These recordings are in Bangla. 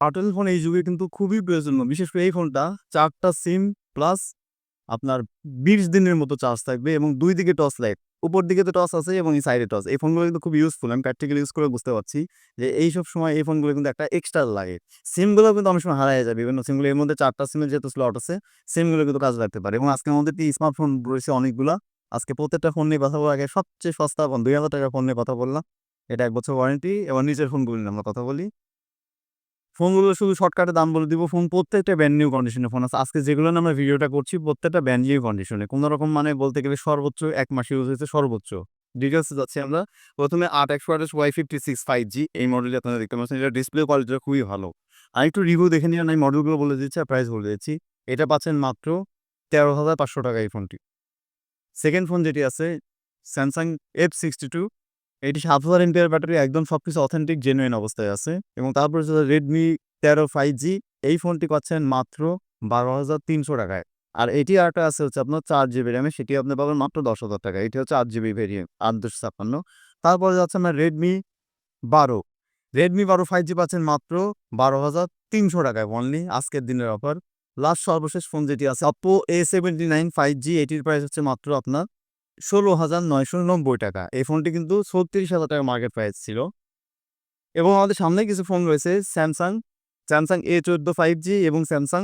আর্টেল ফোন এই যুগে কিন্তু খুবই প্রয়োজনীয়, বিশেষ করে এই ফোনটা। চারটা সিম প্লাস আপনার বিশ দিনের মতো চার্জ থাকবে এবং দুই দিকে টস লাইট, উপর দিকে তো টস আছে এবং এই সাইডে টস এই ফোনগুলো কিন্তু খুব ইউজফুল আমি প্র্যাকটিক্যালি ইউজ করে বুঝতে পারছি যে এই সব সময় এই ফোনগুলো কিন্তু একটা এক্সট্রা লাগে। সিমগুলো কিন্তু অনেক সময় হারায় যায়, বিভিন্ন সিমগুলো এর মধ্যে চারটা সিমের যেহেতু স্লট আছে, সিমগুলো কিন্তু কাজ লাগতে পারে এবং আজকে আমাদের স্মার্টফোন রয়েছে অনেকগুলা। আজকে প্রত্যেকটা ফোন নিয়ে কথা বলার আগে সবচেয়ে সস্তা ফোন দুই হাজার টাকার ফোন নিয়ে কথা বললাম। এটা এক বছর ওয়ারেন্টি এবং নিজের ফোনগুলো নিয়ে আমরা কথা বলি। ফোনগুলো শুধু শর্টকাটে দাম বলে দিব। ফোন প্রত্যেকটা ব্যান্ড নিউ কন্ডিশনের ফোন আছে। আজকে যেগুলো আমরা ভিডিওটা করছি, প্রত্যেকটা ব্যান্ড নিউ কন্ডিশনে কোনো রকম মানে বলতে গেলে সর্বোচ্চ এক মাস ইউজ হয়েছে সর্বোচ্চ। ডিটেলসে যাচ্ছি আমরা। প্রথমে আট একশো আঠাশ Y fifty six five G এই মডেলটি আপনারা দেখতে পাচ্ছেন। এটা ডিসপ্লে কোয়ালিটিটা খুবই ভালো। আর একটু রিভিউ দেখে নিয়ে আমি মডেলগুলো বলে দিচ্ছি আর প্রাইস বলে দিচ্ছি। এটা পাচ্ছেন মাত্র তেরো হাজার পাঁচশো টাকা এই ফোনটি সেকেন্ড ফোন যেটি আছে স্যামসাং এফ সিক্সটি টু এটি সাত হাজার এমপিআর ব্যাটারি একদম সব কিছু অথেন্টিক জেনুইন অবস্থায় আছে এবং তারপরে রেডমি তেরো ফাইভ জি এই ফোনটি পাচ্ছেন মাত্র বারো হাজার তিনশো টাকায়। আর এটি আরেকটা আছে হচ্ছে আপনার চার জিবি র্যামে সেটি আপনি পাবেন মাত্র দশ হাজার টাকা এটি হচ্ছে আট জিবি ভেরিয়েন্ট আট দুশো ছাপ্পান্ন। তারপরে যাচ্ছে আপনার রেডমি বারো। রেডমি বারো ফাইভ জি পাচ্ছেন মাত্র বারো হাজার তিনশো টাকায় অনলি আজকের দিনের অফার লাস্ট সর্বশেষ ফোন যেটি আছে Oppo A seventy nine five G এটির প্রাইস হচ্ছে মাত্র আপনার ষোলো হাজার নয়শো নব্বই টাকা। এই ফোনটি কিন্তু ছত্রিশ হাজার টাকা মার্কেট প্রাইস ছিল। এবং আমাদের সামনে কিছু ফোন রয়েছে স্যামসাং স্যামসাং এ চোদ্দ ফাইভ জি এবং স্যামসাং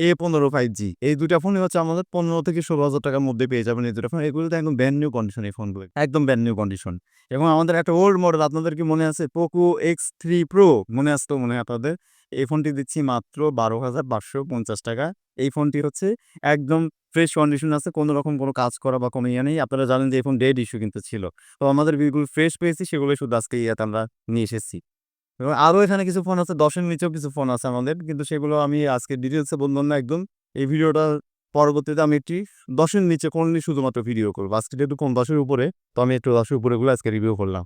এ পনেরো ফাইভ জি এই দুটা ফোনই হচ্ছে আমাদের পনেরো থেকে ষোলো হাজার টাকার মধ্যে পেয়ে যাবেন এই দুটো ফোন এগুলোতে একদম ব্যান্ড নিউ কন্ডিশন এই ফোনগুলো একদম ব্যান্ড নিউ কন্ডিশন এবং আমাদের একটা ওল্ড মডেল আপনাদের কি মনে আছে? পোকো এক্স থ্রি প্রো মনে আসতো মনে হয় আপনাদের? এই ফোনটি দিচ্ছি মাত্র বারো হাজার পাঁচশো পঞ্চাশ টাকা। এই ফোনটি হচ্ছে একদম ফ্রেশ কন্ডিশন আছে। কোনো রকম কোনো কাজ করা বা কোনো ইয়ে নেই। আপনারা জানেন যে এই ফোন ডেড ইস্যু কিন্তু ছিল। তো আমাদের বিলগুলো ফ্রেশ পেয়েছি সেগুলো শুধু আজকে ইয়াতে আমরা নিয়ে এসেছি। এবং আরও এখানে কিছু ফোন আছে, দশের নিচেও কিছু ফোন আছে আমাদের, কিন্তু সেগুলো আমি আজকে ডিটেলসে বললাম না একদম। এই ভিডিওটা পরবর্তীতে আমি একটি দশের নিচে কোনলি শুধুমাত্র ভিডিও করব। আজকে যেহেতু কোন দশের উপরে, তো আমি একটু দশের উপরেগুলো আজকে রিভিউ করলাম।